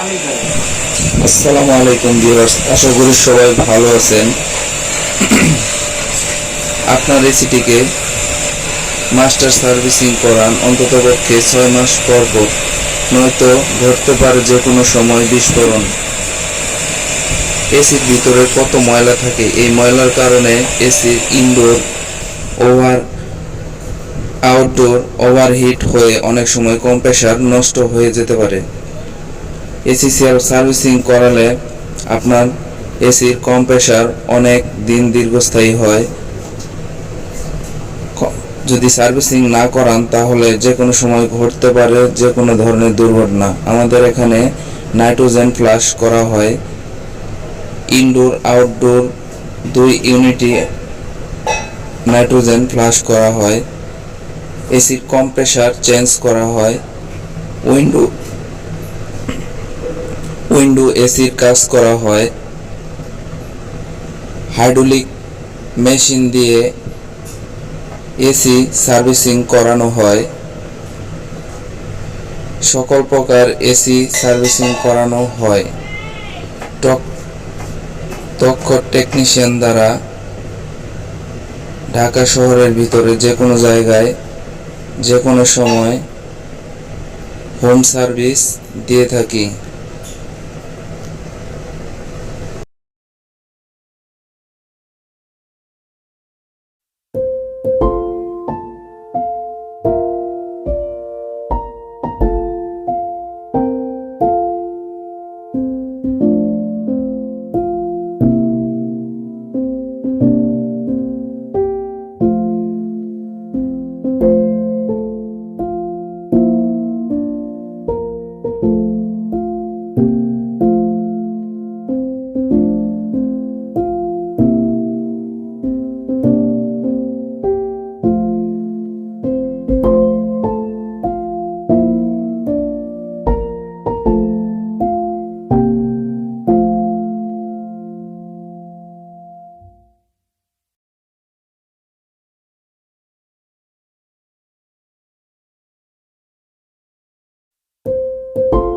আসসালামু আলাইকুম ভিউয়ার্স, আশা করি সবাই ভালো আছেন। আপনার এসিটিকে মাস্টার সার্ভিসিং করান, অন্তত পক্ষে ছয় মাস পর নয়তো ঘটতে পারে যে কোনো সময় বিস্ফোরণ। এসির ভিতরে কত ময়লা থাকে, এই ময়লার কারণে এসির ইনডোর ওভার আউটডোর ওভারহিট হয়ে অনেক সময় কম্প্রেসার নষ্ট হয়ে যেতে পারে। এসি সার্ভিসিং করালে আপনার এসির কম্প্রেসার অনেক দিন দীর্ঘস্থায়ী হয়। যদি সার্ভিসিং না করান, তাহলে যে কোনো সময় ঘটতে পারে যে কোনো ধরনের দুর্ঘটনা। আমাদের এখানে নাইট্রোজেন ফ্লাশ করা হয়। ইনডোর, আউটডোর দুই ইউনিটই নাইট্রোজেন ফ্লাশ করা হয়। এসির কম্প্রেসার চেঞ্জ করা হয়। উইন্ডো উইন্ডো এসির কাজ করা হয়। হাইড্রোলিক মেশিন দিয়ে এসি সার্ভিসিং করানো হয়। সকল প্রকার এসি সার্ভিসিং করানো হয়। দক্ষ টেকনিশিয়ান দ্বারা ঢাকা শহরের ভিতরে যে কোনো জায়গায় যে কোনো সময় হোম সার্ভিস দিয়ে থাকি। you.